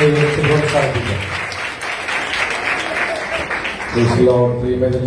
കൈവരിച്ച് പ്രോത്സാഹിപ്പിക്കാം